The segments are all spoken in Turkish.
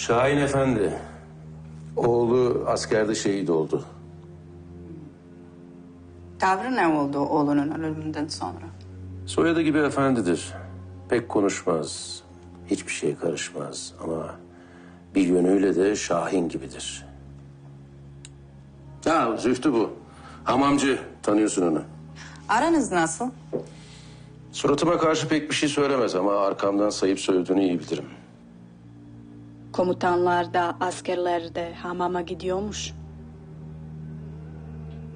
Şahin Efendi. Oğlu askerde şehit oldu. Tavrı ne oldu oğlunun ölümünden sonra? Soyadı gibi efendidir. Pek konuşmaz. Hiçbir şeye karışmaz ama bir yönüyle de Şahin gibidir. Ha Zühtü bu. Hamamcı. Tanıyorsun onu. Aranız nasıl? Suratıma karşı pek bir şey söylemez ama arkamdan sayıp sövdüğünü iyi bilirim. Komutanlar da askerler de hamama gidiyormuş.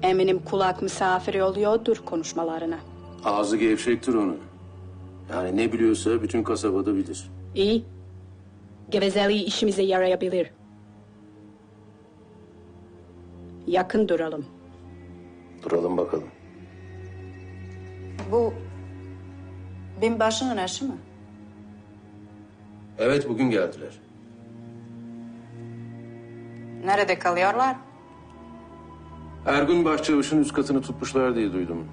Eminim kulak misafiri oluyordur konuşmalarına. Ağzı gevşektir onun. Yani ne biliyorsa bütün kasabada bilir. İyi. Gevezeliği işimize yarayabilir. Yakın duralım. Duralım bakalım. Bu binbaşının eşi mi? Evet bugün geldiler. Nerede kalıyorlar? Ergun Başçavuş'un üst katını tutmuşlar diye duydum.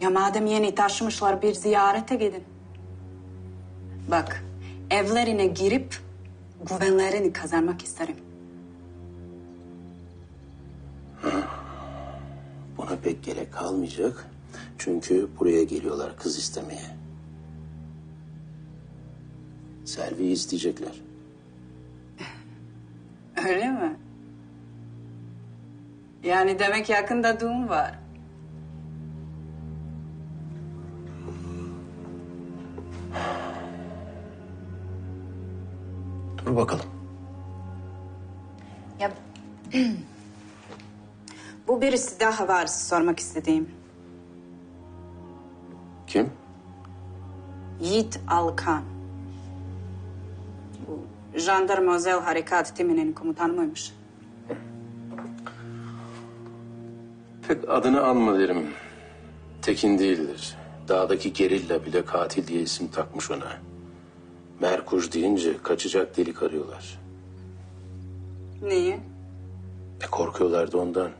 Ya madem yeni taşımışlar bir ziyarete gidin. Bak evlerine girip güvenlerini kazanmak isterim. Buna pek gerek kalmayacak. Çünkü buraya geliyorlar kız istemeye. Selvi'yi isteyecekler. Yani demek yakında düğün var. Dur bakalım. Ya bu birisi daha var sormak istediğim. Kim? Yiğit Alkan. Bu jandarma özel harekat timinin komutanı mıymış? Pek adını anma derim. Tekin değildir. Dağdaki gerilla bile katil diye isim takmış ona. Merkuş deyince kaçacak delik arıyorlar. Niye? E korkuyorlar da ondan.